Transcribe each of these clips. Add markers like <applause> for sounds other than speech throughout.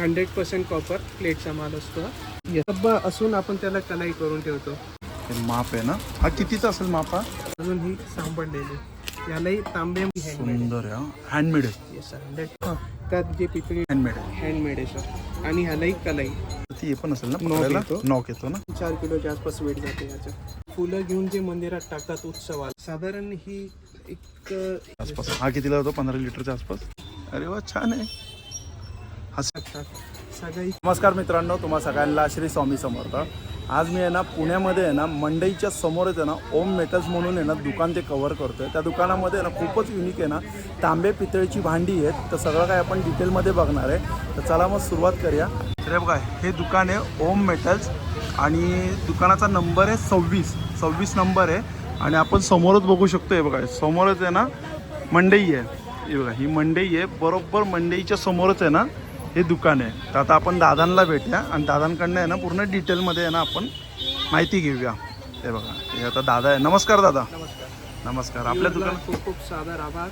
Hundred percent copper प्लेटचा माल असतो हा. डब्बा असून आपण त्याला कलाई करून ठेवतो. हे माप आहे ना? हा कितीचा असेल माप हा? अजून ही सांभाळलेली यालाही तांबे सुंदर आहे हँडमेड आहे. येस हंड्रेड त्यात जे पितळी हँडमेड आहे. हँडमेड आहे सर आणि ह्यालाही कलाई. ती हे पण असेल ना नॉक पकडायला? येतो. नॉक येतो ना? चार किलोच्या आसपास वेट जाते याचं. फुलं घेऊन जे मंदिरात टाकतात उत्सवात साधारण ही एक अ, आसपास. हा कितीला होतो पंधरा लिटरच्या आसपास? अरे वा छान आहे. नमस्कार मित्रांनो तुम्हा सगळ्यांना श्री स्वामी समर्थ. आज मी आहे ना पुण्यामध्ये आहे ना मंडईच्या समोरच आहे ना ओम मेटल्स म्हणून आहे ना दुकान ते कव्हर करतोय. त्या दुकानामध्ये ना खूपच युनिक आहे ना तांबे पितळीची भांडी आहेत. तर सगळं काय आपण डिटेलमध्ये बघणार आहे. तर चला मग सुरुवात करूया. तर बघा हे दुकान आहे ओम मेटल्स आणि दुकानाचा नंबर आहे सव्वीस. सव्वीस नंबर आहे. आणि आपण समोरच बघू शकतो हे बघा समोरच आहे ना मंडई आहे. हे बघा ही मंडई आहे. बरोबर मंडईच्या समोरच आहे ना हे दुकान आहे. तर आता आपण दादांना भेटूया. आणि दादांकडनं आहे ना पूर्ण डिटेलमध्ये आहे ना आपण माहिती घेऊया. हे बघा. हे आता दादा आहे. नमस्कार दादा. नमस्कार. आपल्या दुकान खूप खूप साधा आभार.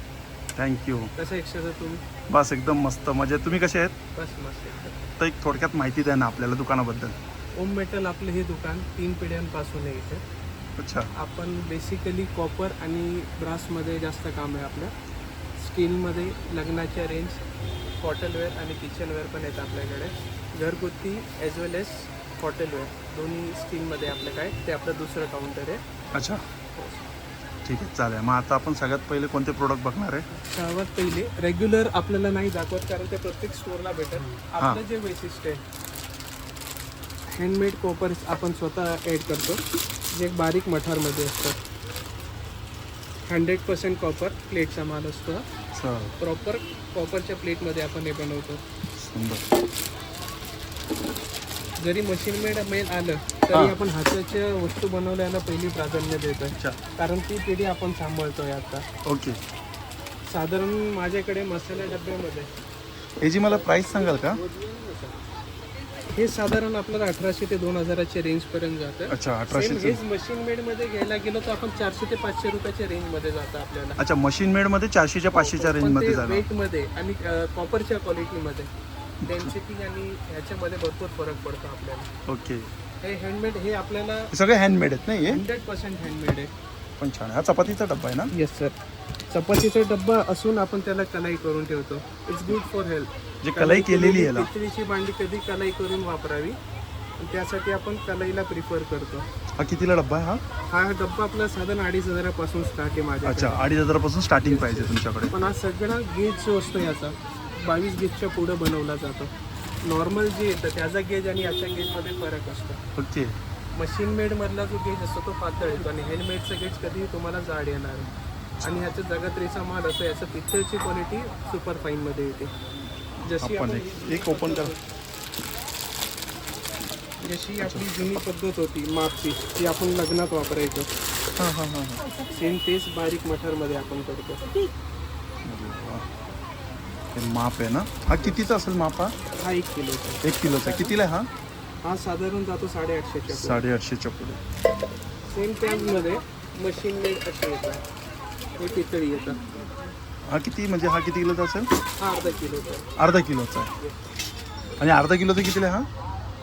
थँक्यू कसं एकशे तुम्ही? बस एकदम मस्त. म्हणजे तुम्ही कसे आहेत? बस मस्त. तर एक थोडक्यात माहिती द्या ना आपल्याला दुकानाबद्दल. ओम मेटल आपलं हे दुकान तीन पिढ्यांपासून आहे इथे. अच्छा. आपण बेसिकली कॉपर आणि ब्रासमध्ये जास्त काम आहे आपलं. स्टीलमध्ये लग्नाच्या रेंज हॉटेलवेअर आणि किचनवेअर पण आहेत आपल्याकडे. घरगुती ॲज वेल एज हॉटेलवेअर. दोन्ही स्टीलमध्ये आपलं काय ते आपलं दुसरं काउंटर आहे. अच्छा. ठीक आहे चालेल. मग आता आपण सगळ्यात पहिले कोणते प्रोडक्ट बघणार आहे? सर्वात पहिले रेग्युलर आपल्याला नाही दाखवत कारण ते प्रत्येक स्टोअरला भेटत. आपलं जे वैशिष्ट्य आहे हँडमेड कॉपर आपण स्वतः ॲड करतो. जे एक बारीक मठारमध्ये असतं. हंड्रेड पर्सेंट कॉपर प्लेटचा माल असतो प्रॉपर कॉपरच्या प्लेटमध्ये आपण हे बनवतो. सुंदर जरी मशीन मेड मेल आलं तरी. आपण हाताच्या वस्तू बनवल्याला पहिली प्राधान्य देतो अच्छा. कारण ती पिढी आपण सांभाळतोय आता. ओके. साधारण माझ्याकडे मसाल्या डब्यामध्ये याची मला प्राईस सांगाल का? हे साधारण आपल्याला अठराशे ते दोन हजाराच्या रेंजपर्यंत जातं. अच्छा अठराशे हेच मशीन मेडमध्ये घ्यायला गेलो तर आपण चारशे ते पाचशे रुपयाच्या रेंजमध्ये जातं आपल्याला. अच्छा मशीन मेडमध्ये चारशेच्या पाचशेच्या पण रेंजमध्ये ते जाणार. वेटमध्ये आणि कॉपरच्या क्वालिटीमध्ये डेन्सिटी आणि ह्याच्यामध्ये भरपूर फरक पडतो आपल्याला. ओके. हे हँडमेड हे आपल्याला हे सगळे हँडमेड आहेत नाही हे? हंड्रेड पर्सेंट हँडमेड आहे पण छान आहे. हा चपातीचा डब्बा आहे ना? येस सर चपातीचा डब्बा असून आपण त्याला कलाई करून ठेवतो. इट्स गुड फॉर हेल्थ जे कलाई केलेली आहे पितळीची भांडी कधी कलाई करून वापरावी? त्यासाठी आपण कलाईला प्रिफर करतो. हा कितीला डब्बा आहे हा? हा डब्बा आपला साधारण अडीच हजारापासून स्टार्ट आहे माझ्या अच्छा अडीच हजारापासून स्टार्टिंग पाहिजे तुमच्याकडे. पण हा सगळा गेज जो असतो याचा बावीस गेजच्या पुढे बनवला जातो. नॉर्मल जे येतं त्याचा गेज आणि याच्या गेजमध्ये फरक असतो. ओके. मशीन मेड मधला जो गेज असतो तो पातळ येतो आणि हँडमेडचा गेज कधीही तुम्हाला जाड येणार आहे आणि ह्याचा जगत्रीचा माल असतो याचं पिक्चरची क्वालिटी सुपर फाईन मध्ये येते. जशी आपण एक ओपन कर. जशी आपली जुनी पद्धत होती मापची ती आपण लग्नात वापरायचो. हां हां हां हां. सेम तेच बारीक मठारमध्ये आपण करतो. हे माप आहे ना? हा कितीचा असेल माप हा? हा एक किलोचा. एक किलोचा. कितीला आहे हा? हा साधारण जातो साडेआठशेच्या पुढे. साडेआठशेच्या पुढे. सेम त्याचमध्ये मशीन मेड असे येतात. हे पितळी येतात हा किती म्हणजे हा किती किलोचा असेल? हा अर्धा किलोचा. अर्धा किलोचा आहे. आणि अर्धा किलोचा कितीला आहे हा?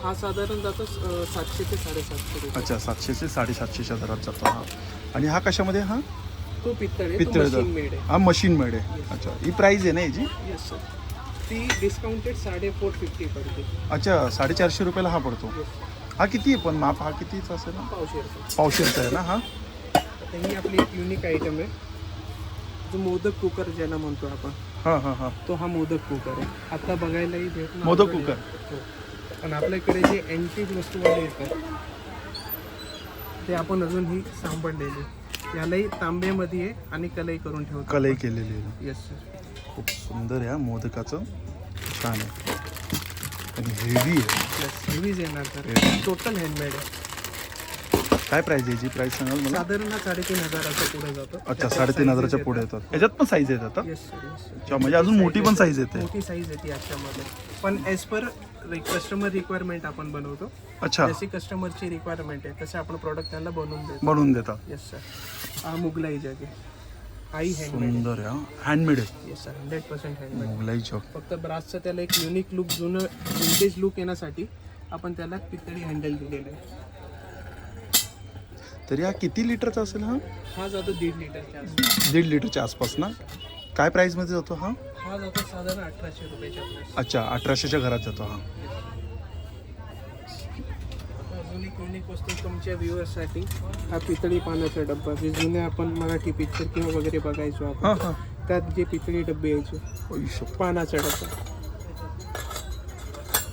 हा साधारण जातो अं, सातशे ते साडेसातशे रुपये. अच्छा सातशे ते साडेसातशेच्या दरात जातो हा. आणि हा कशामध्ये हा? तो पितळ आहे तो पितळेचा मशीन मेड आहे. हा मशीन मेड आहे. अच्छा ही प्राईज आहे ना याची? येस सर ती डिस्काउंटेड साडे फोर फिफ्टी पडते. अच्छा साडेचारशे रुपयाला हा पडतो. हा किती आहे पण माप? हा कितीचा असेल ना? पावशे रुपये आहे ना हा? आता ही आपली एक युनिक आयटम आहे. जो मोदक कुकर ज्याला म्हणतो आपण हां हां हां. तो हा मोदक कुकर आहे. आता बघायलाही भेटणार मोदक कुकर. हो. पण आपल्याकडे जे अँटिक वस्तूवाले येतात ते आपण अजूनही सांभाळलेले. यालाही तांब्यामध्ये आहे आणि कलई करून ठेवतो कलई केलेली आहे. येस सर खूप सुंदर आहे मोदकाचं छान आहे. आणि हेवी आहे. प्लस हेवीज येणार तर टोटल हँडमेड आहे. काय प्राईज आहे याची? प्राईस सांगाल मला? साधारण हा साडेतीन हजाराच्या पुढे जातो. अच्छा साडेतीन हजाराच्या पुढे येतात. याच्यात पण साईज येत आता येस सर येस सर अच्छा म्हणजे अजून मोठी पण साईज येते. मोठी साईज येते याच्यामध्ये. पण ॲज पर कस्टमर रिक्वायरमेंट आपण बनवतो. अच्छा. जशी कस्टमरची रिक्वायरमेंट आहे तसे आपण प्रॉडक्ट त्यांना बनवून देतो. बनवून देतात. येस सर हा मुगलाई जग आहे. हँडमेड सुंदर आहे हँडमेड आहे. Yes sir hundred percent handmade Mughlai चौक फक्त ब्रासचं त्याला एक युनिक लुक जुनं विंटेज लुक येण्यासाठी आपण त्याला पितळी हँडल दिलेलं आहे. तरी हा किती लिटरचा असेल हा? हा जातो दीड लिटरच्या आसपास. दीड लिटरच्या आसपास ना? काय प्राईसमध्ये जातो हा? हा जातो साधारण अठराशे रुपयाच्या आसपास. अच्छा अठराशेच्या घरात जातो हा. अजून एक युनिक वस्तू तुमच्या व्ह्युअर्ससाठी. हा पितळी पानाचा डब्बा जे जुने आपण मराठी पिक्चर किंवा वगैरे बघायचो आपण हा हा. त्यात जे पितळी डब्बे यायचे. पानाचा डब्बा.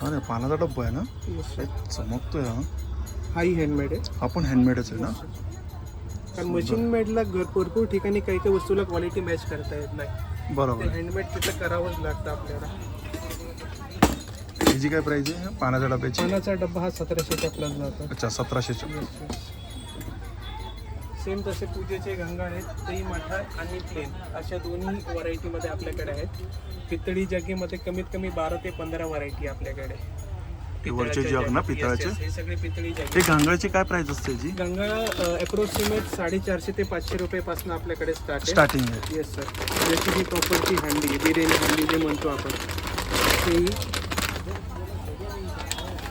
अरे पानाचा डब्बा आहे ना? Yes, sir. चमकतोय हा. हाही हँडमेड आहे. हा पण हँडमेडच आहे ना? कारण मशीन मेडला भरपूर ठिकाणी काही काही वस्तूला क्वालिटी मॅच करता येत नाही. बरोबर. हँडमेड तिथं करावंच लागतं आपल्याला. हिची काय प्राईस आहे? पानाच्या डब्याची? पानाचा डब्बा हा सतराशेच्या प्लस जातो. अच्छा सतराशेच्या. सेम तसे पूजेचे गंगा आहेत तेही मठार आणि प्लेन अशा दोन्ही व्हरायटीमध्ये आपल्याकडे आहेत. पितळी जगीमध्ये कमीत कमी बारा ते पंधरा व्हरायटी आपल्याकडे. ते वरचे पितळाच्या जग ना पितळाचे? हे सगळे पितळी जग हे गांगळाची काय प्राईस असते याची? गंगा अप्रोक्सिमेट साडेचारशे ते पाचशे रुपयापासून आपल्याकडे स्टार्ट आहे स्टार्टिंग आहे. येस सर जशी ही प्रॉपरची हंडी बिर्याणी हंडी जे म्हणतो आपण. तेही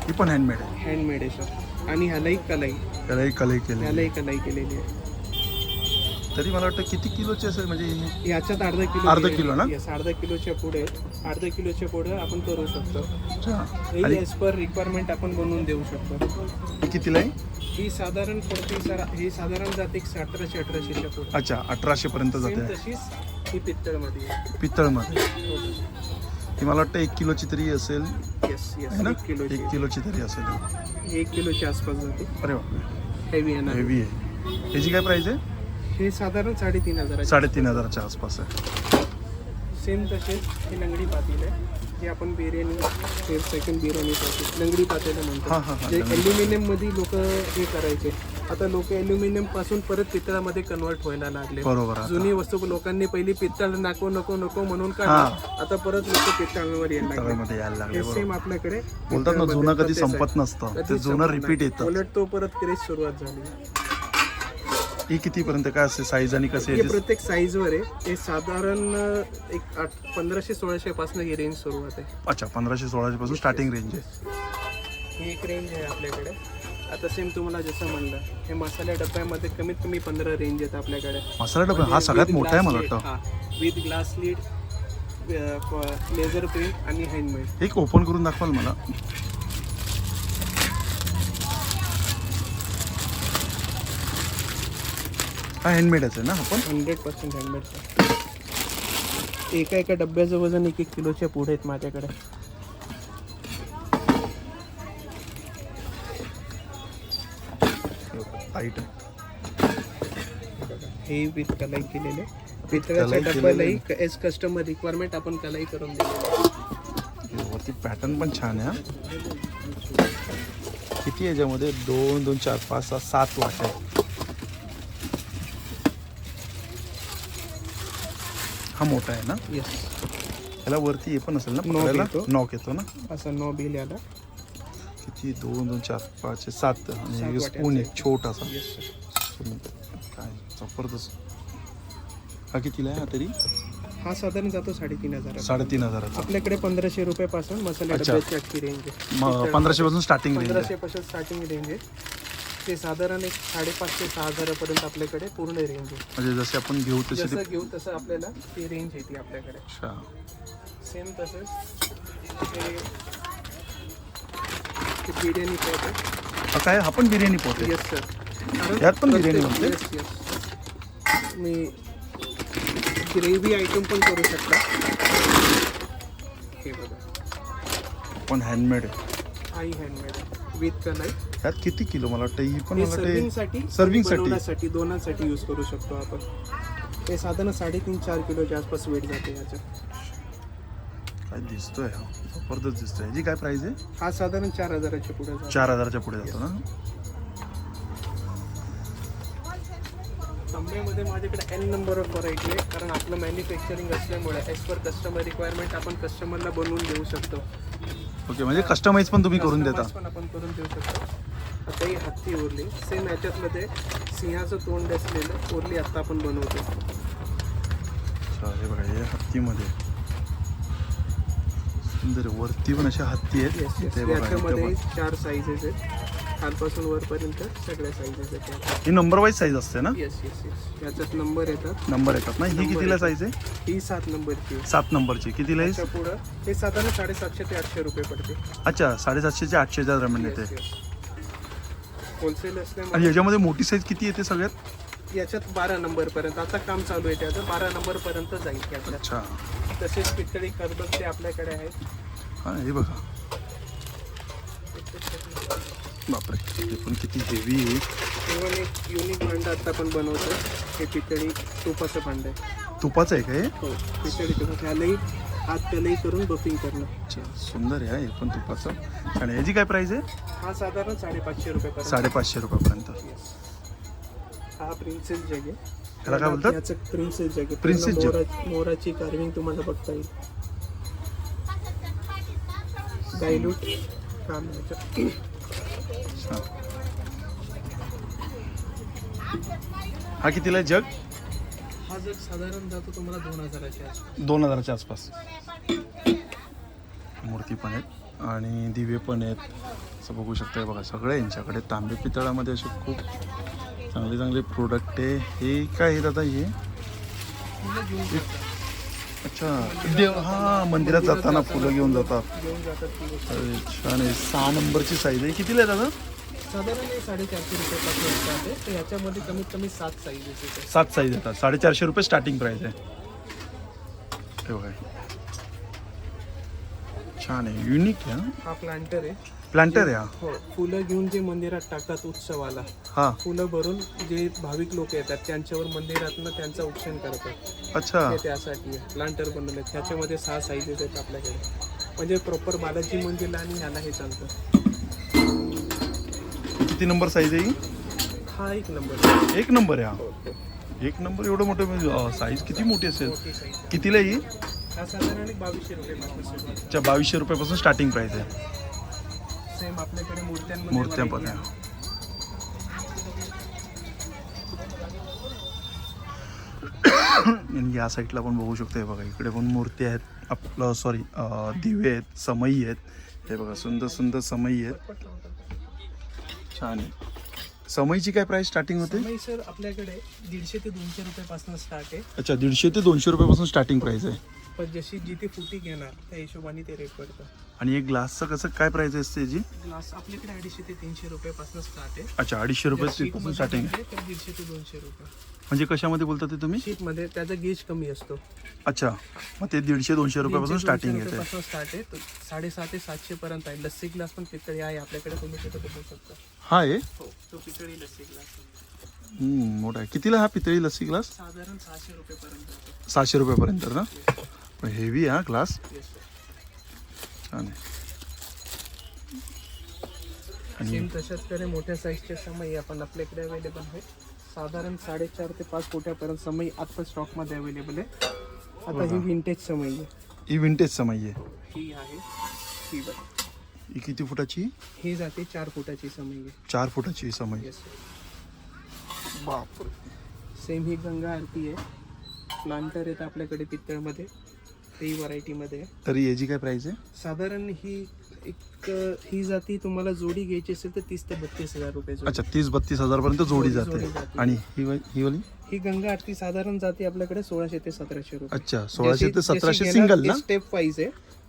ही पण हँडमेड आहे. हँडमेड आहे सर आणि ह्यालाही कलाई. त्यालाही कलई केली ह्यालाही कलाई केलेली आहे. तरी मला वाटतं किती किलोची असेल? म्हणजे ही याच्यात अर्धा किलो अर्धा किलो ना? Yes, अर्धा किलोच्या पुढे अर्धा किलोच्या पुढे आपण करू शकतो. अच्छा. आणि एज पर रिक्वायरमेंट आपण बनवून देऊ शकतो. ही कितीला आहे? ही साधारण पडते सर ही साधारण जाते एक अठराशे अठराशेच्या पुढे. अच्छा अठराशे पर्यंत सेम जाते. तशीच ही पित्तळमध्ये पितळमध्ये ही. मला वाटतं एक किलोची तरी असेल. येस येस ना? एक किलोची. एक किलोची तरी असेल. एक किलोच्या आसपास जाते. अरे बापरे. हेवी येणार हेवी आहे. ह्याची काय प्राईस आहे? हे साधारण साडेतीन हजाराचे साडेतीन हजाराच्या आसपास आहे. सेम तसेच हे लंगडी पातेल आहे. जे आपण बिर्याणी हे सेकंड बिर्याणी पातेल लंगडी पातेल हा, हा, म्हणतो हा, जे लंगडी. ॲल्युमिनियममध्ये लोक हे करायचे. आता लोक ॲल्युमिनियमपासून परत पितळामध्ये कन्वर्ट व्हायला लागले. बरोबर. जुनी वस्तू लोकांनी पहिली पितळ नको नको नको म्हणून काढला. आता परत लोक पितळावर यायला लागले. तळ्यामध्ये यायला लागले हे बरोबर. सेम आपल्याकडे बोलतात ना पितळामध्ये जुनं कधी आहे. संपत नसतं. ते कधीच जुनं संपत रिपीट नाही. येतं. उलट तो परत क्रेज सुरुवात झाली. ही कितीपर्यंत? काय असते साईज आणि कसे हे प्रत्येक साईजवर आहे. ते साधारण अं, एक आठ पंधराशे सोळाशे पासून ही रेंज सुरुवात आहे अच्छा पंधराशे सोळाशे पासून स्टार्टिंग रेंज आहे. ही एक रेंज आहे आपल्याकडे. आता सेम तुम्हाला जसं म्हणलं हे मसाल्या डब्यामध्ये कमीत कमी पंधरा रेंज आहेत आपल्याकडे. मसाला डबा? हा सगळ्यात मोठा आहे मला वाटतं. वाटतं with glass lead laser print आणि हँडमेड एक ओपन करून दाखवाल मला. हा हँडमेडच आहे ना आपण हंड्रेड पर्सेंट हँडमेड एका एका डब्याचं वजन एक एक किलोच्या पुढे आहेत माझ्याकडे. हाईट हे विथ कलाई केलेले. पितळ्याच्या कलाई डब्यालाही एज कस्टमर रिक्वायरमेंट आपण कलाई करून दिलेली वरती पॅटर्न पण छान आहे हा. किती याच्यामध्ये? दोन दोन चार पाच सहा सात वाट आहे हा मोठा आहे ना? येस याला वरती हे पण असेल ना Knob पकडायला? येतो. नॉक येतो ना? असा नो बिल याला. किती? दोन दोन चार पाच सात सात आणि स्पून एक छोटासा. येस सर काय जबरदस्त. हा कितीला आहे हा तरी? हा साधारण जातो साडेतीन हजार साडेतीन हजाराचा. आपल्याकडे पंधराशे रुपये पासून मसाले अच्छा. डब्याची अख्खी रेंज आहे. पंधराशे पासून स्टार्टिंग रेंज पंधराशे पासून स्टार्टिंग रेंज आहे. ते साधारण एक साडेपाच ते सहा हजारापर्यंत आपल्याकडे पूर्ण रेंज आहे. म्हणजे जसे आपण घेऊ तसे ते जसं घेऊ तसं आपल्याला ती रेंज येते आपल्याकडे. अच्छा. सेम तसंच ते बिर्याणी पॉट आहे. हा काय? हा पण बिर्याणी पोट आहे? येस सर यात पण बिर्याणी बनते? येस येस मी ग्रेव्ही आयटम पण करू शकता. हे बघा. पण हँडमेड आहे. आई हँडमेड विथ कनाई यात किती किलो? मला वाटतं ही पण मला सर्विंग वाटते साठी Serving साठी. बनवण्यासाठी दोनांसाठी यूज करू शकतो आपण. हे साधारण साडेतीन चार किलोच्या आसपास वेट जाते याच्यात काय दिसतोय हा? जबरदस्त दिसतोय. याची काय प्राइस आहे? हा साधारण चार हजाराच्या पुढे जातो. चार हजाराच्या पुढे जातो ना? तांब्यामध्ये माझ्याकडे एन नंबर ऑफ व्हरायटी आहे कारण आपलं मॅन्युफॅक्चरिंग असल्यामुळे एज पर कस्टमर रिक्वायरमेंट आपण कस्टमरला बनवून देऊ शकतो. ओके म्हणजे कस्टमाइज पण तुम्ही करून देता. Customize पण आपण करून देऊ शकतो. आता ही हत्ती उरली सेम याच्यातमध्ये सिंहाचं तोंड असलेलं उरली आत्ता आपण बनवतो. हे बघा हे हत्तीमध्ये. सुंदर. वरती पण अशा हत्ती आहेत. येस येस ते बघा इथं याच्यामध्ये पण. चार साईजेस आहेत. खालपासून वरपर्यंत सगळ्या साईजेस आहेत. ही नंबर वाईज साईज असते ना? येस येस येस याच्यात नंबर येतात. नंबर येतात ना? ही कितीला येतात. साईज आहे? ही सात नंबरची आहे. सात नंबरची कितीला आहे? त्याच्या पुढं हे साधारण साडेसातशे ते आठशे रुपये पडते. अच्छा साडेसातशे ते आठशेच्या दरम्यान येते. होलसेल आणि असल्यामुळे याच्यामध्ये मोठी साईज किती येते सगळ्यात? याच्यात बारा नंबर पर्यंत. आता काम चालू आहे त्याचं. बारा नंबर पर्यंत जाईल अच्छा. तसेच पितळी करबत ते आपल्याकडे आहेत हा हे बघा. बापरे हे पण किती हेवी आहे. इव्हन एक युनिक भांडं आता आपण बनवतो हे पितळी तुपाचं भांडं आहे. तुपाचं आहे का हे? हो पितळी तुपा ह्यालाही हात त्यालाही करून बफिंग करणं. अच्छा सुंदर आहे हा, पण तुपाचं. आणि याची काय प्राईस आहे? हा साधारण साडेपाचशे रुपये पर्यंत साडेपाचशे रुपयापर्यंत. हा प्रिन्सेस जग आहे. त्याला काय बोलतात? याचं प्रिन्सेस जग आहे. Princess jug. मोरा- मोराची कार्विंग तुम्हाला बघता येईल. डायल्यूट काम आहे. हा कितीला आहे जग हा जग साधारण जातो तुम्हाला दोन हजाराच्या आसपास. दोन हजाराच्या आसपास. मूर्ती पण आहेत आणि दिवे पण आहेत. असं बघू शकता बघा सगळं. यांच्याकडे तांबे पितळामध्ये असे खूप चांगले चांगले प्रोडक्ट आहे. हे काय आहेत आता हे. अच्छा. देव हा मंदिरात जाताना फुलं घेऊन जातात. छान आहे. सहा नंबरची साईज आहे. कितीला आहे दादा? साधारण हे साडेचारशे रुपये पासून आहे. तर याच्यामध्ये कमीत कमी सात साईजेस येते सात साईज येतात. साडेचारशे रुपये स्टार्टिंग प्राईस आहे. हे छान आहे. युनिक आहे हा? प्लांटर आहे. प्लांटर आहे हा? हो. फुलं घेऊन जे मंदिरात टाकतात उत्सवाला हा. फुलं भरून जे भाविक लोक येतात त्यांच्यावर मंदिरातनं त्यांचं औक्षण करतात. अच्छा. ते त्यासाठी प्लांटर बनवले ह्याच्यामध्ये सहा साईजेस आहेत आपल्याकडे. म्हणजे प्रॉपर बालाजी मंदिरला आणि ह्याला हे चालतं. किती नंबर साईज आहे ही? हा एक नंबर आहे. एक नंबर आहे हो, एक नंबर एवढं मोठं साईज किती मोठी असेल मोठी साईज आहे. कितीला आहे ही हा साधारण एक बावीसशे रुपये अच्छा बावीसशे रुपयापासून स्टार्टिंग प्राईस आहे सेम आपल्याकडे मूर्त्यांमध्ये मूर्त्या पण आहे आहे. <coughs> आणि या साईडला पण बघू शकतो हे बघा इकडे पण मूर्ती आहेत आपलं सॉरी दिवे आहेत समई आहेत हे बघा सुंदर सुंदर समई आहेत छान आहे. समईची काय प्राइस स्टार्टिंग होते? समई सर आपल्याकडे दीडशे ते दोनशे रुपयापासून स्टार्ट आहे. अच्छा दीडशे ते दोनशे रुपयापासून स्टार्टिंग प्राइस आहे. पण जशी जिथे फुटी घेणार त्या हिशोबाने ते रेट पडतं आणि एक ग्लासचं कसं काय प्राइस असते याची ग्लास आपल्याकडे अडीचशे ते तीनशे रुपयापासून स्टार्ट आहे. अच्छा अडीचशे रुपये पासून स्टार्टिंग आहे. तर दीडशे ते दोनशे रुपये. म्हणजे कशामध्ये बोलता ते तुम्ही? शीटमध्ये त्याचा गेज कमी असतो. अच्छा मग ते दीडशे दोनशे रुपयापासून स्टार्टिंग येते. स्टार्ट आहे. तो साडेसहा ते सातशे पर्यंत आहे. लस्सी ग्लास पण पितळी आहे आपल्याकडे तुम्ही तिथं बघू शकता. हा आहे हो तो पितळी लस्सी ग्लास हम्म, मोठा आहे. कितीला हा पितळी लस्सी ग्लास साधारण सहाशे रुपयापर्यंत ना? हेवी हा ग्लास Yes, sir. छान आहे. सेम तशाच प्रकारे मोठ्या साईजचे समई आपण आपल्याकडे अवेलेबल आहे. साधारण साडेचार ते पाच फुटापर्यंत समई आता स्टॉकमध्ये अवेलेबल आहे. आता ही विंटेज समई आहे. ही विंटेज समई आहे. ही आहे. ही बघ. ही किती फुटाची? ही जाते चार फुटाची समई चार फुटाची समई बाप सेम ही गंगा आरती आहे. प्लांटर आहेत आपल्याकडे पितळमध्ये. ही व्हरायटीमध्ये तरी याची काय प्राइस आहे? साधारण ही एक ही जाती तुम्हाला जोडी घ्यायची असेल तर तीस ते बत्तीस हजार रुपये. अच्छा तीस बत्तीस हजार पर्यंत जोडी जाते. आणि ही ही वाली? ही गंगा आरती साधारण जाते आपल्याकडे सोळाशे ते सतराशे रुपये. अच्छा सोळाशे ते सतराशे सिंगल सिंगल ना? स्टेप वाईज आहे.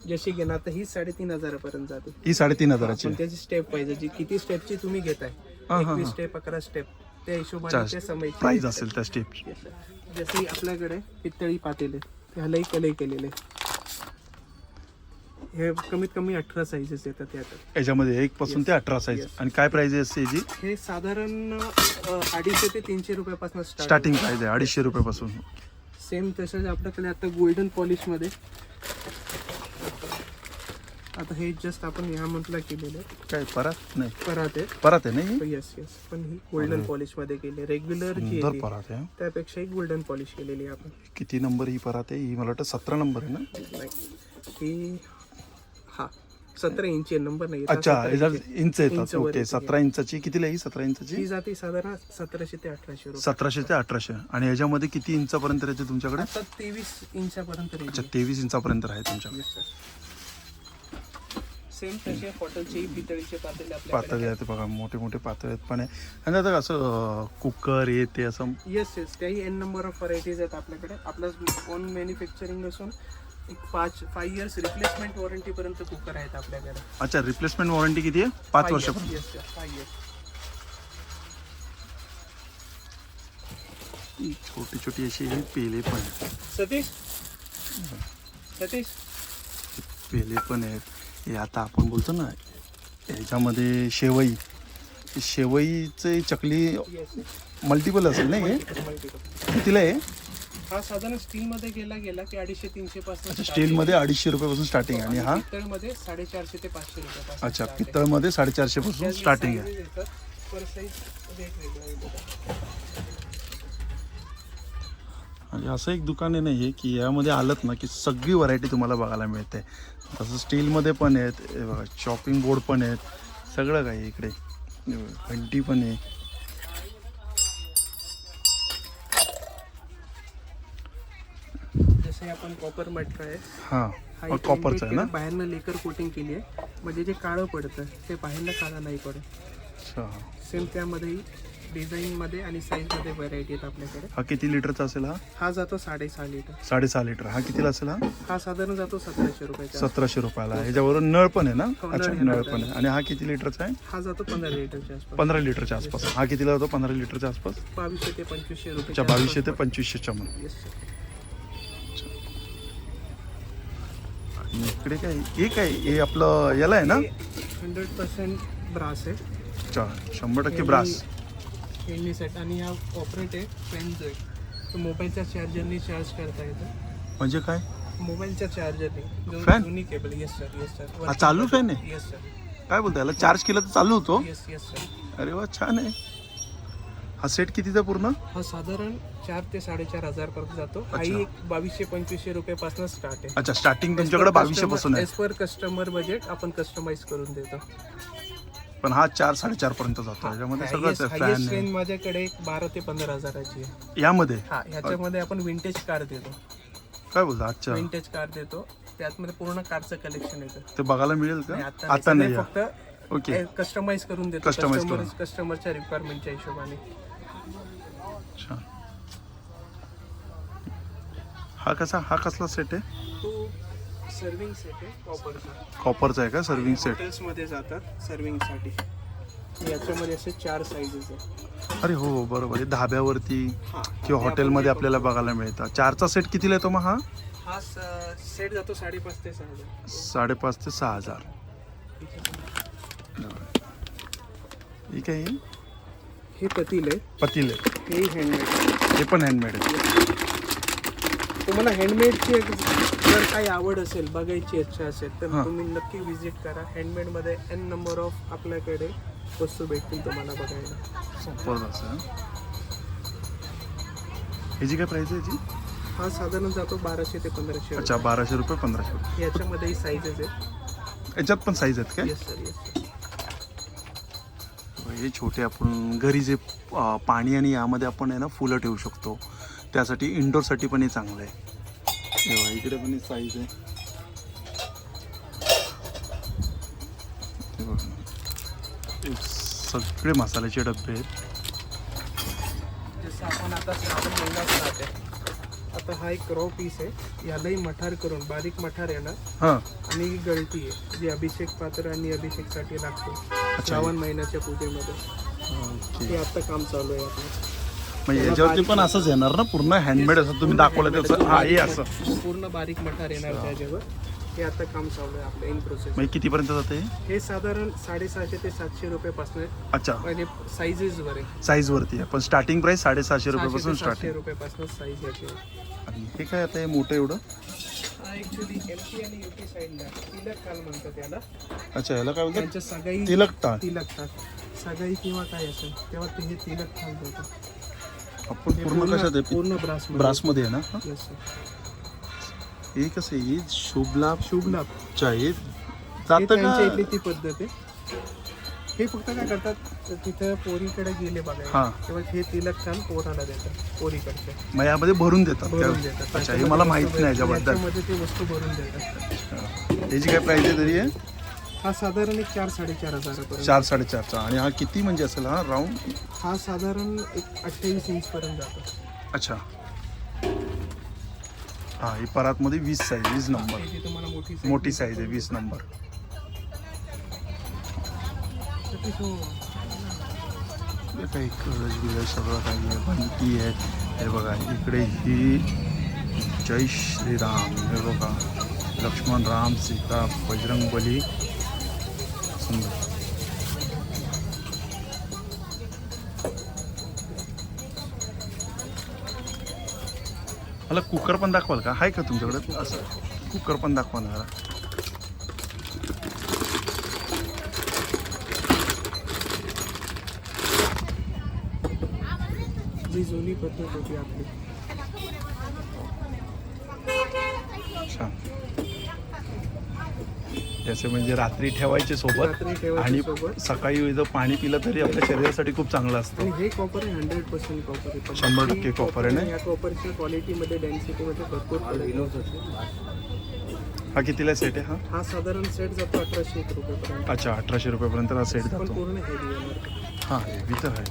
जशी घेणार तर ही साडेतीन हजारापर्यंत जाते. ही साडेतीन हजाराची. पण त्याची स्टेप वाईज आहे. जी किती स्टेपची तुम्ही घेताय. हा, हा. एकवीस स्टेप अकरा स्टेप त्या हिशोबाने समयची प्राइस असेल त्या स्टेप जसे आपल्याकडे पितळी पातेले त्यालाही कलई केलेले हे कमीत कमी अठरा साईजेस येतात यात याच्यामध्ये एक पासून ते अठरा साईज Yes. आणि काय प्राइस असते याची? हे साधारण अ, अडीचशे ते तीनशे रुपयापासून स्टार्ट स्टार्टिंग प्राइस आहे अडीचशे रुपयापासून. सेम तसंच आपल्याकडे आता गोल्डन पॉलिशमध्ये आता हे जस्ट आपण ह्या मंथला केलेलं आहे. काय परात? नाही. परात आहे. परात आहे नाही? येस येस पण ही गोल्डन पॉलिशमध्ये केली रेग्युलर जी सुंदर आहे ती, परात आहे त्यापेक्षा ही गोल्डन पॉलिश केलेली आहे आपण. किती नंबर ही परात आहे? ही मला वाटतं सतरा नंबर आहे ना? ही हा सतरा इंची नंबर नाही अच्छा इंच येतात. ओके. सतरा इंचाची कितीला येईल सतरा इंचाची ही जाते साधारण सतराशे ते अठराशे रुपये. सतराशे ते अठराशे. आणि याच्यामध्ये किती इंचापर्यंत येते तुमच्याकडे? आता तेवीस इंचापर्यंत अच्छा तेवीस इंचापर्यंत आहे तुमच्याकडे. सेम तसे हॉटेलचे पितळीचे पातेले पातळी आपल्याकडे आहे ते बघा मोठे मोठे पातळी आहेत. पण आहे आणि आता असं कुकर हे ते असं येस येस त्याही एन नंबर ऑफ व्हरायटीज आहेत आपल्याकडे. आपलं ओन मॅन्युफॅक्चरिंग असून एक पाच फाईव्ह इयर्स रिप्लेसमेंट वॉरंटी पर्यंत कुकर आहेत आपल्याकडे. अच्छा रिप्लेसमेंट वॉरंटी किती आहे? पाच येस फाईव्ह इयर्स छोटी छोटी अशी हे पेले पण आहेत. सतीश? सतीश? पेले पण आहेत. हे आता आपण बोलतो ना ह्याच्यामध्ये शेवई. शेवईचे चकली येस मल्टिपल असेल ना हे? कितीला आहे? हा साधारण स्टील मध्ये गेला गेला की अडीचशे तीनशे पासून स्टीलमध्ये अडीचशे रुपयापासून स्टार्टिंग आहे. आणि हा? पितळमध्ये साडेचारशे ते पाचशे रुपये अच्छा पितळमध्ये साडेचारशे पासून स्टार्टिंग आहे. पर साईज आणि असं एक दुकान आहे ना हे की यामध्ये आलं ना की सगळी व्हरायटी तुम्हाला बघायला मिळते. तसं स्टीलमध्ये पण आहेत हे बघा चॉपिंग बोर्ड पण आहेत सगळं काही इकडे. हे बघा, घंटी पण आहे. जसे आपण कॉपर मटर आहे. हा कॉपरचं आहे ना? बाहेरनं लेकर कोटिंग केली आहे. म्हणजे जे काळं पडतं ते बाहेरनं काळं नाही पडत. सेम त्यामध्येही डिझाईन मध्ये आणि साईजमध्ये व्हरायटी आहेत आपल्याकडे. हा किती लिटरचा असेल हा? हा जातो साडेसहा लिटर. साडेसहा लिटर. हा कितीला असेल हा? हा साधारण जातो सतराशे रुपयाचा सतराशे रुपयाला. ह्याच्यावरून नळ पण आहे ना? हो, अच्छा नळ पण आहे. आणि हा किती लिटरचा आहे? हा जातो पंधरा लिटरच्या आसपास. पंधरा लिटरच्या आसपास. हा कितीला जातो? पंधरा लिटरच्या आसपास? बावीसशे ते पंचवीसशे रुपये बावीसशे ते पंचवीसशेच्या मध्ये आणि इकडे काय? हे काय? हे आपलं याला आहे ना? हंड्रेड पर्सेंट ब्रास आहे. अच्छा शंभर टक्के ब्रास. खेळणी सेट आणि हा ऑपरेट आहे पेन जो आहे. तो मोबाईलच्या चार्जरनी चार्ज करता येतो. म्हणजे काय? मोबाईलच्या चार्जरने जो Fan? जुनी cable yes sir yes sir हा, चालू fan आहे? येस सर काय बोलतो याला चार्ज केलं तर चालू होतो? येस येस सर अरे वा छान आहे. हा सेट कितीचा पूर्ण? हा साधारण चार ते साडेचार हजार पर्यंत जातो. हाही एक बावीसशे पंचवीसशे रुपयापासून स्टार्ट आहे. अच्छा स्टार्टिंग तुमच्याकडे बावीसशे पासून आहे. एज पर कस्टमर बजेट आपण कस्टमाइज करून देतो. पण हा चार साडेचार पर्यंत जातो. याच्यामध्ये सगळंच आहे फॅन रेंज माझ्याकडे एक बारा ते पंधरा हजाराची आहे. यामध्ये? हा ह्याच्यामध्ये आपण विंटेज कार देतो. काय बोलतो? अच्छा. विंटेज कार देतो. त्यातमध्ये पूर्ण कारचं कलेक्शन येतं. ते बघायला मिळेल आणि का आता आता नाही फक्त ओके कस्टमाइज करून देतो. Customize करून. कस्टमरच्या रिक्वायरमेंटच्या हिशोबाने. हा कसा हा कसला सेट आहे? तो सर्विंग सेट आहे कॉपरचा कॉपरचा आहे का? सर्विंग सेटमध्ये जातात सर्विंगसाठी याच्यामध्ये असे चार साईजेस आहे अरे हो हो, बरोबर. आहे धाब्यावरती हा किंवा हॉटेलमध्ये आपल्याला बघायला मिळतं. चारचा सेट कितीला येतो मग हा? हा सेट जातो साडेपाच ते सहा हजार. साडेपाच ते सहा हजार. ठीक आहे हे? हे पतील. आहे पतीले. हे हँडमेड हे पण हँडमेड आहे. तुम्हाला हँडमेडची जर काही आवड असेल बघायची इच्छा असेल तर हा. तुम्ही नक्की विजिट करा. हँडमेडमध्ये एन नंबर ऑफ आपल्याकडे वस्तू भेटतील तुम्हाला बघायला. जबरदस्त आहे ह्याची काय प्राईस आहे याची हा साधारण जातो बाराशे ते पंधराशे अच्छा बाराशे रुपये पंधराशे रुपये. याच्यामध्येही साईजेस आहेत. याच्यात पण साईज आहेत काय? येस सर येस हे छोटे आपण घरी जे अं, पाणी आणि यामध्ये आपण आहे ना फुलं ठेवू शकतो. त्यासाठी इंडोरसाठी पण हे चांगलं आहे. हे बघा, इकडे पण साईज आहे. सगळे मसाल्याचे डबे आहेत. जसं आपण आता श्रावण महिना स्टार्ट आहे आता हा एक रॉ पीस आहे. यालाही मठार करून बारीक मठार येणार हां. आणि ही गळती आहे जी अभिषेक पात्र आणि अभिषेकसाठी लागतो. श्रावण महिन्याच्या पूजेमध्ये. ओके. हे आता काम चालू आहे आपलं. म्हणजे याच्यावरती पण असंच येणार ना? पूर्ण हँडमेड असं तुम्ही दाखवलं त्याचं हा हे असं. पूर्ण बारीक मठार येणार त्याच्यावर हे आता काम चालू आहे आपलं इन प्रोसेस म्हणजे कितीपर्यंत जाते हे? हे साधारण साडेसहाशे ते सातशे रुपयापासून आहे. अच्छा. म्हणजे साईजेस वर साईज वरती आहे. पण स्टार्टिंग प्राइस साडेसहाशे रुपयापासून सातशे स्टार्टिंग रुपयापासून साईज याची. आणि हे काय आता हे मोठं एवढं? ऍक्च्युली एम पी आणि युपी साईडला तिलक काल म्हणतात त्याला अच्छा याला काय बोलतात त्यांच्या सगाई तिलक टाळ तिलक टाक सगाई किंवा काय असेल तेव्हा ते हे तिलक थाल देतात आपण पूर्ण कशात आहे? पूर्ण ब्रास ब्रासमध्ये आहे ना? हा? येस हे कसं आहे? हे शुभ लाभ शुभ लाभ हे हे जातं त्यांच्या का इथली ती पद्धत आहे. हे फक्त काय करतात तिथं पोरीकडे गेले बघायला. हा. तेव्हा हे तिलक छान पोराला देतात पोरीकडचे. मग यामध्ये भरून देतात भरून त्या- देतात. अच्छा हे मला माहिती नाही याच्यामध्ये ते वस्तू भरून देतात. याची काय प्राइस आहे तरी आहे हा साधारण एक चार साडेचार हजारापर्यंत. चार साडेचारचा. आणि हा किती म्हणजे असेल हा? राऊंड हा साधारण एक अठ्ठावीस इंच पर्यंत जातो. अच्छा. हा ही परातमध्ये वीस साईज वीस नंबर त्याची तुम्हाला मोठी size मोठी साईज आहे वीस नंबर तर ती सो- हे काही कळस बिळस सगळं काही आहे घंटी आहेत हे बघा इकडे ही जय श्रीराम. हे बघा लक्ष्मण राम सीता बजरंग बली सुंदर मला कुकर पण दाखवाल का? आहे का तुमच्याकडे? असं. कुकर पण दाखवा ना जरा. जी जुनी पद्धत होती आपली छान त्याचे म्हणजे रात्री ठेवायचे सोबत आणि. सकाळी जर पाणी पिलं तरी आपल्या शरीरासाठी खूप चांगलं असतं हे कॉपर आहे हंड्रेड पर्सेंट कॉपर आहे शंभर ही टक्के copper आहे ना? या कॉपरच्या क्वालिटीमध्ये डेन्सिटीमध्ये भरपूर. हा कितीला सेट आहे हा हा साधारण सेट जातो अठराशे एक रुपयेपर्यंत अच्छा अठराशे रुपयापर्यंत हा सेट जातो पूर्ण हेवी हां हे तर आहे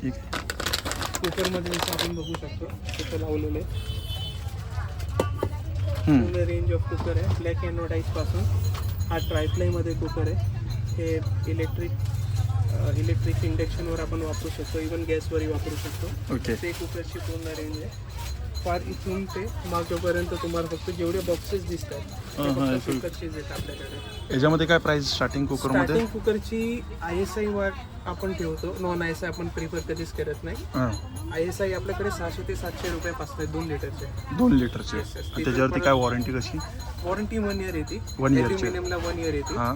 ठीक आहे कुकरमध्ये आपण बघू शकतो लावलेले हम्म. पूर्ण रेंज ऑफ कुकर आहे. ब्लॅक अँड व्हाईटपासून. हा ट्रायफ्लायमध्ये कुकर आहे. हे इलेक्ट्रिक इलेक्ट्रिक इंडक्शनवर आपण वापरू शकतो. इवन गॅसवरही वापरू शकतो. ओके ते कुकरची पूर्ण रेंज आहे. फार इथून ते मागेपर्यंत तुम्हाला फक्त जेवढे बॉक्सेस दिसतात ते हा, फक्त full. कुकरचेच आहेत आपल्याकडे. याच्यामध्ये काय प्राइस स्टार्टिंग कुकरमध्ये स्टार्टिंग कुकरची आय एस आय वर आपण ठेवतो. नॉन आय एस आय आपण प्रिफर कधीच करत नाही. हां. आय एस आय आपल्याकडे सहाशे ते सातशे रुपयापासून आहे, दोन लिटरचे. दोन लिटरचे. Yes, yes. आणि त्याच्यावरती काय वॉरंटी कशी? वॉरंटी वन इयर येते One year ची. ॲल्युमिनियमला वन इयर येते हां.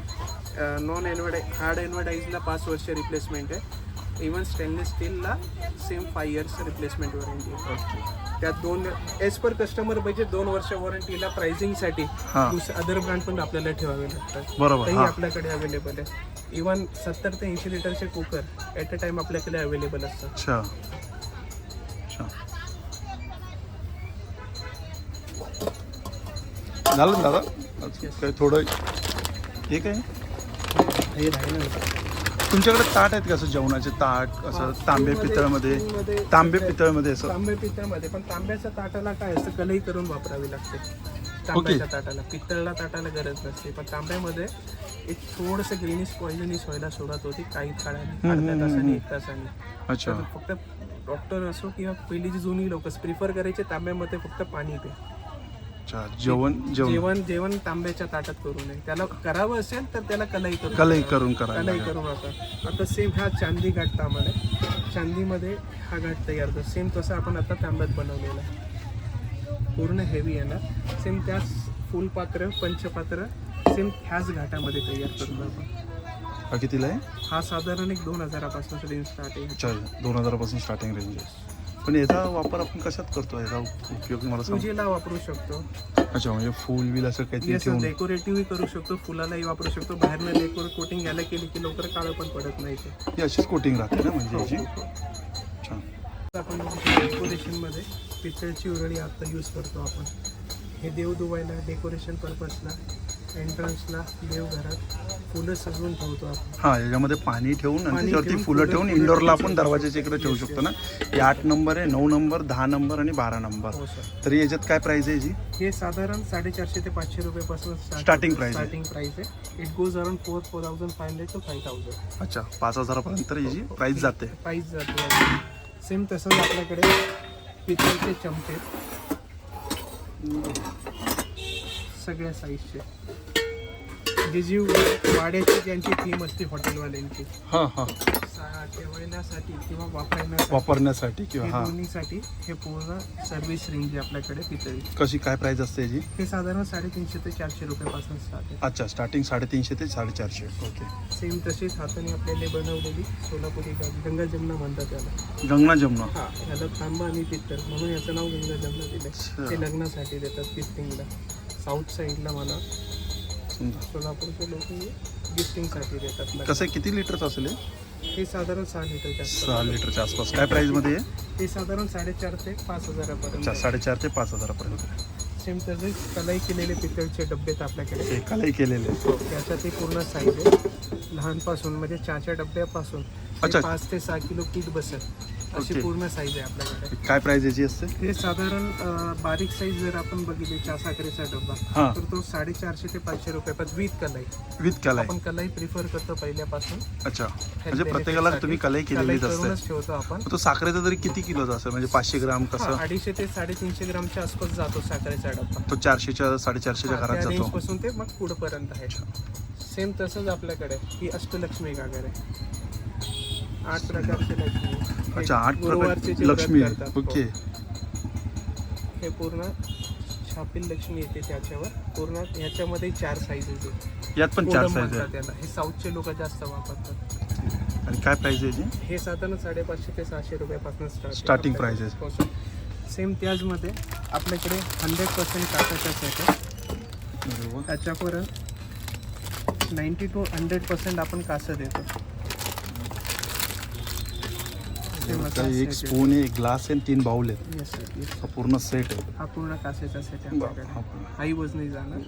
नॉन एनवडाय हार्ड एनवडाईजला पाच वर्ष रिप्लेसमेंट आहे. Even stainless स्टीलला same five years replacement warranty आहे. ओके त्यात दोन एज पर कस्टमर पाहिजे दोन वर्ष वॉरंटीला प्राइसिंगसाठी हां. अदर ब्रँड पण आपल्याला ठेवावे लागतात. बरोबर. तेही हां. आपल्याकडे अवेलेबल आहे. इवन सत्तर ते ऐंशी लिटरचे कुकर ॲट अ टाइम आपल्याकडे अवेलेबल असतात. अच्छा. अच्छा. झालं ना दादा? अजून थोडं हे काय? हे राहिलं तुमच्याकडे ताट आहेत का असं जेवणाचे ताट असं तांबे पितळमध्ये? तांबे पितळमध्ये असं? तांबे पितळमध्ये पण तांब्याच्या ताटाला काय असतं? कलई करून वापरावी लागते. तांब्याच्या ताटाला. पितळला ताटाला गरज नसते. पण तांब्यामध्ये एक थोडंसं ग्रीनिश पॉइझनिश व्हायला सुरुवात होती काही काळाने अर्ध्या तासाने एक तासाने. अच्छा. फक्त डॉक्टर असो किंवा पहिली जी जुनी लोक प्रिफर करायचे तांब्यामध्ये फक्त पाणी पे अच्छा जेवण जेवण. जेवण जेवण तांब्याच्या ताटात करू नये त्याला करावं असेल तर त्याला कलई करून. कलई. करून करायला कलई लागेल. करू नका आता सेम हा चांदी घाट तांबा आहे. चांदीमध्ये हा घाट तयार होतो. सेम तसं आपण आता तांब्यात बनवलेला आहे. पूर्ण हेवी येणार सेम त्याच फुलपात्र पंचपात्र सेम ह्याच घाटामध्ये तयार करून आपण हा कितीला आहे? हा साधारण एक दोन हजारापासून रेंज स्टार्ट आहे. अच्छा दोन हजारापासून स्टार्टिंग रेंज आहे. पण याचा वापर आपण कशात करतो? याचा उपयोग मला सांग. पूजेला वापरू शकतो. अच्छा म्हणजे फुल बिल असं काहीतरी ठेवून. डेकोरेटिव्ह करू शकतो फुलालाही वापरू शकतो. बाहेरनं डेकोर कोटिंग याला केली की लवकर काळं पण पडत नाही ते. ही अशीच कोटिंग राहते ना म्हणजे याची? अच्छा आपण डेकोरेशनमध्ये पितळची उरळी आता यूज करतो आपण. हे देव धुवायला डेकोरेशन पर्पजला एंट्रन्सला देवघरात फुलं सजवून ठेवतो आपण. हा याच्यामध्ये पाणी ठेवून आणि पाणी त्याच्यावरती ठेवून फुलं फुलं- ठेवून फुलं इंडोरला ठेवून आपण दरवाजाच्या इकडे ठेवू शकतो ना. हे आठ नंबर आहे नऊ नंबर दहा नंबर आणि बारा नंबर. हो सर तरी याच्यात काय प्राइस आहे याची हे साधारण साडेचारशे ते पाचशे रुपयापासून Starting price आहे. स्टार्टिंग प्राइस आहे. It goes around four four thousand five hundred to five thousand अच्छा पाच हजारापर्यंत याची प्राइस जाते. प्राईस जाते सेम तसंच आपल्याकडे पितळचे चमचे. सगळ्या साईजचे जे वाड्याची ज्यांची थीम असते हॉटेलवाल्यांची हां हां. ठेवण्यासाठी किंवा वापरण्यासाठी वापरण्यासाठी किंवा हे हां. दोन्हीसाठी हे पूर्ण सर्व्हिस रेंज आहे आपल्याकडे पितळी कशी काय प्राइस असते याची? हे साधारण साडेतीनशे ते चारशे रुपयापासून स्टार्ट आहे. अच्छा स्टार्टिंग साडेतीनशे ते साडेचारशे. ओके सेम तशीच हाताने आपल्याला बनवलेली सोलापुरी गाडी. गंगा जमुना म्हणतात त्याला गंगना जमना हा याला तांबा आणि पित्तळ म्हणून याचं नाव गंगा जमुना अच्छा. दिलंय ते लग्नासाठी देतात गिफ्टिंगला. साऊथ साईडला समजा सोलापूरचे लोक गिफ्टिंगसाठी देतात. कसं किती लिटरचं असेल हे? हे साधारण सहा लिटरच्या सहा लिटरच्या आसपास. काय प्राईजमध्ये आहे हे? साधारण साडेचार ते पाच हजारापर्यंत साडेचार ते पाच हजारापर्यंत. सेम तसेच कलाई केलेले पितळचे डबे आहेत आपल्याकडे. हे कलाही केलेले आहे. त्याच्यात हे पूर्ण साईज आहे. लहानपासून म्हणजे चहाच्या डब्यापासून ते अच्छा. पाच ते सहा किलो पीठ बसेल अशी. पूर्ण साईज आहे आपल्याकडे. काय प्राईज याची असते? हे साधारण अं, बारीक साईज जर आपण बघितली चहा साखरेचा डब्बा तर तो साडेचारशे ते पाचशे रुपये पण विथ कलाई. विथ कलाई. आपण कलाई प्रिफर करतो पहिल्यापासून. अच्छा. म्हणजे प्रत्येकाला तुम्ही कलाई केलेलीच असते. करूनच ठेवतो आपण. मग तो साखरेचा तरी किती किलोचा असेल म्हणजे पाचशे ग्राम हा, कसं? अडीचशे ते साडेतीनशे ग्रामच्या आसपास जातो साखरेचा डब्बा. तो चारशेच्या साडेचारशेच्या हा, घरात त्या जातो. रेंजपासून ते मग पुढपर्यंत आहे. सेम तसंच आपल्याकडे ही अष्टलक्ष्मी गागर आहे. आठ प्रकारचे लक्ष्मी. अच्छा आठ प्रकार लक्ष्मी. हो. ओके. हे पूर्ण छापील लक्ष्मी येते त्याच्यावर. पूर्ण ह्याच्यामध्ये चार साईजेस आहेत. यात पण चार साईज त्याला. हे साऊथचे लोक जास्त वापरतात. आणि काय प्राईज आहे हे साधारण साडेपाचशे ते सहाशे रुपयापासून स्टार्ट Starting price आहे. सेम त्याचमध्ये आपल्याकडे हंड्रेड पर्सेंट आहे. बरोबर. त्याच्यापर्यंत नाईन्टी टू हंड्रेड पर्सेंट आपण कासं देतो. काही एक. स्पून आहे एक ग्लास आहे आणि तीन बाउल आहेत. हा पूर्ण सेट आहे. हा पूर्ण कासेचा सेट आहे बरं, आपल्याकडे. हा पूर्ण. हाही वजनी जाणार.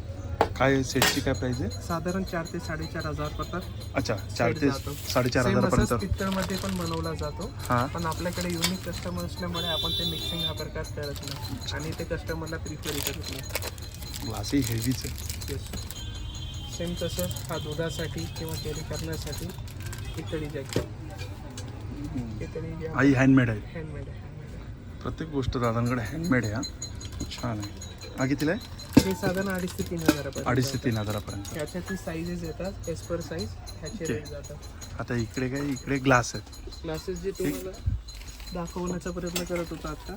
काय सेटची काय प्राईज आहे? साधारण चार ते साडेचार हजार पडतात. अच्छा चार Set ते जातो. साडेचार Same हजारपर्यंत. असंच पित्तळमध्ये पण बनवला जातो. हा. पण आपल्याकडे युनिक कस्टमर असल्यामुळे आपण ते मिक्सिंग हा प्रकार करत नाही. आणि ते कस्टमरला प्रिफरही करत नाही. ग्लासही हेवीच आहे. येस सेम तसंच हा दुधासाठी किंवा कॅरी करण्यासाठी पितळी जॅकेट आई हँडमेड आहे. हँडमेड आहे. प्रत्येक गोष्ट दादांकडे हँडमेड आहे हा. छान आहे. हा कितीला आहे? हे साधारण अडीच ते तीन हजारापर्यंत अडीच ते तीन हजारापर्यंत. ह्याच्यातली साईजेस येतात एस पर साईज ह्याचे Okay. रेट जातात. आता इकडे काय इकडे ग्लास आहेत. क्लासेस जे तुम्हाला दाखवण्याचा प्रयत्न करत होता आता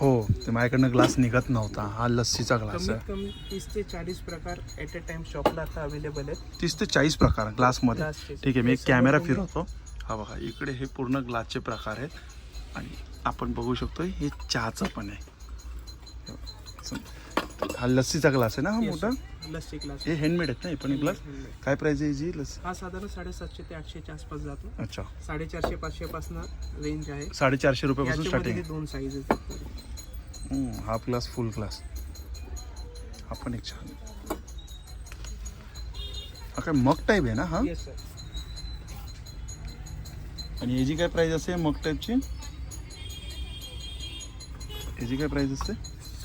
हो ते माझ्याकडनं ग्लास निघत नव्हता. हा लस्सीचा ग्लास कमीत आहे कमी तीस ते चाळीस प्रकार ॲट अ टाइम शॉपला आता अवेलेबल आहेत. तीस ते चाळीस प्रकार ग्लासमध्ये. ठीक आहे मी हे एक कॅमेरा तुम्ही- फिरवतो. हा बघा इकडे हे पूर्ण ग्लासचे प्रकार आहेत. आणि आपण बघू शकतो हे चहाचं पण आहे. हे लस्सीचा ग्लास आहे ना हा मोठा. लस्सी क्लास हे हँडमेड आहेत ना हे पण ग्लास? काय प्राइस आहे जी लस हा साधारण साडेसातशे ते आठशेच्या आसपास जातो. अच्छा. साडेचारशे पाचशे पासून रेंज आहे. साडेचारशे रुपयापासून स्टार्टिंग दोन आहेत. Half glass full glass. हा पण एक छान. हा काय मग टाईप आहे ना हा? येस सर आणि याची काय प्राइस असते मग टाईपची याची काय प्राइस असते?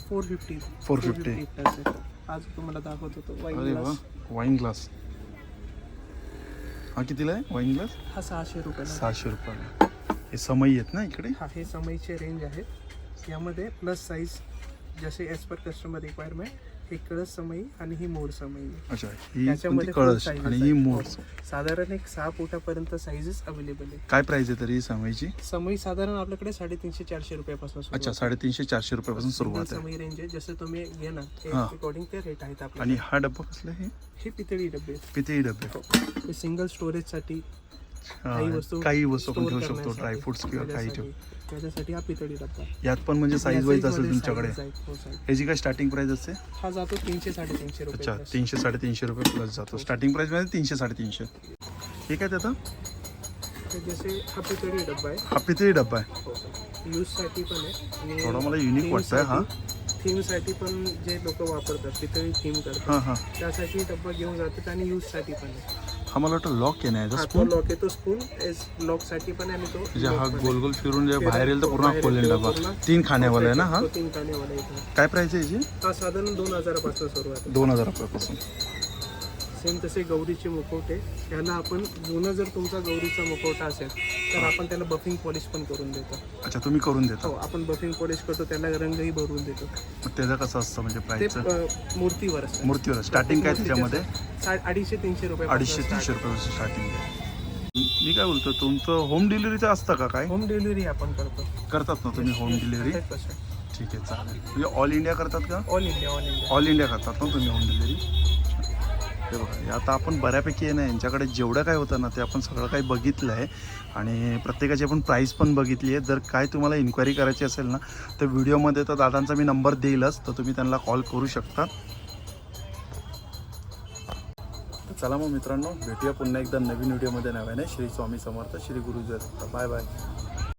Four fifty. 450. आज तुम्हाला दाखवत होतो अरे वाईन वा ग्लास वाईन ग्लास हा कितीला आहे वाईन ग्लास हा सहाशे रुपयाला सहाशे रुपयाला. हे समई आहेत ना इकडे? हा हे समईचे रेंज आहेत. यामध्ये प्लस साईज जसे एज पर कस्टमर रिक्वायरमेंट ही कळस समई आणि ही. अच्छा ही त्याच्यामध्ये कळश sizes आणि. ही. मोड साधारण एक सहा फुटापर्यंत साईजेस अवेलेबल आहे काय प्राइस आहे तरी ही समईची समई साधारण आपल्याकडे साडेतीनशे चारशे रुपयापासून सुरुवात अच्छा आहे. साडेतीनशे चारशे रुपयापासून सुरुवात आहे समई रेंज आहे जसं तुम्ही घेणार हा. अकॉर्डिंग ते रेट आहेत आणि आपल्याकडे हा डब्बा कसला आहे हे पितळी डबे आहेत. किती डबे हे सिंगल स्टोरेजसाठी हा, काही वस्तू काही वस्तू आपण ठेवू शकतो ड्रायफ्रुट्स किंवा काही ठेवू. त्याच्यासाठी हा पितळी डब्बा. यात पण म्हणजे साईज वाईज असेल तुमच्याकडे. हो. ह्याची काय स्टार्टिंग प्राइस असते? हा जातो तीनशे साडेतीनशे रुपये अच्छा. तीनशे साडेतीनशे रुपये प्लस जातो. स्टार्टिंग प्राइसमध्ये तीनशे साडेतीनशे. हे काय त्याचा? जसे हा पितळी डब्बा आहे. हा किती डब्बा आहे. हो यूजसाठी पण आहे. थोडा मला युनिक वाटतंय हा. साठी- थीमसाठी पण जे लोक वापरतात पितळी थीम करतात हा हा. त्यासाठी डब्बा घेऊन जातात आणि यूजसाठी पण आहे. हा मला वाटतं लॉक आहे. ना याचा हा तो स्पून लॉक आहे तो स्पून लॉकसाठी पण आहे आणि तो म्हणजे हा lock पण गोल. गोल फिरून जे बाहेर येईल तर पूर्ण बाहेर खोलेल येईल डबा. पूर्ण. तीन खाण्यावाला आहे ना हा? तो तीन खाण्यावाला आहे काय प्राइस आहे याची? हा साधारण दोन हजारापासून सुरुवात आहे. दोन हजार रुपयापासून सेम तसे गौरीचे मुखवटे. याला आपण जुनं जर तुमचा गौरीचा मुखवटा असेल तर आपण त्याला बफिंग पॉलिश पण करून देतो. अच्छा तुम्ही करून देता? हो आपण बफिंग पॉलिश करतो त्याला रंगही भरून देतो. मग त्याचं कसं असतं म्हणजे ते अ, मूर्तीवर असतं. मूर्तीवर स्टार्टिंग काय त्याच्यामध्ये? सा- अडीचशे तीनशे रुपये अडीचशे तीनशे रुपयापासून स्टार्टिंग मी काय बोलतो तुमचं होम डिलिव्हरीचं असतं का काय? होम डिलिव्हरी आपण करतो. करतात ना तुम्ही होम डिलिव्हरी ठीक आहे चालेल. म्हणजे ऑल इंडिया करतात का? All India all India all India करतात ना तुम्ही होम डिलिव्हरी हे बघा आता आपण बऱ्यापैकी आहे ना यांच्याकडे जेवढं काय होतं ना ते आपण सगळं काही बघितलं आहे. आणि प्रत्येकाची आपण प्राईस पण बघितली आहे. जर काय तुम्हाला इन्क्वायरी करायची असेल ना तर व्हिडिओमध्ये तर दादांचा मी नंबर देईलच तर तुम्ही त्यांना कॉल करू शकता. चला मग मित्रांनो भेटूया पुन्हा एकदा नवीन व्हिडिओमध्ये. नव्याने श्री स्वामी समर्थ श्री गुरुजर बाय बाय.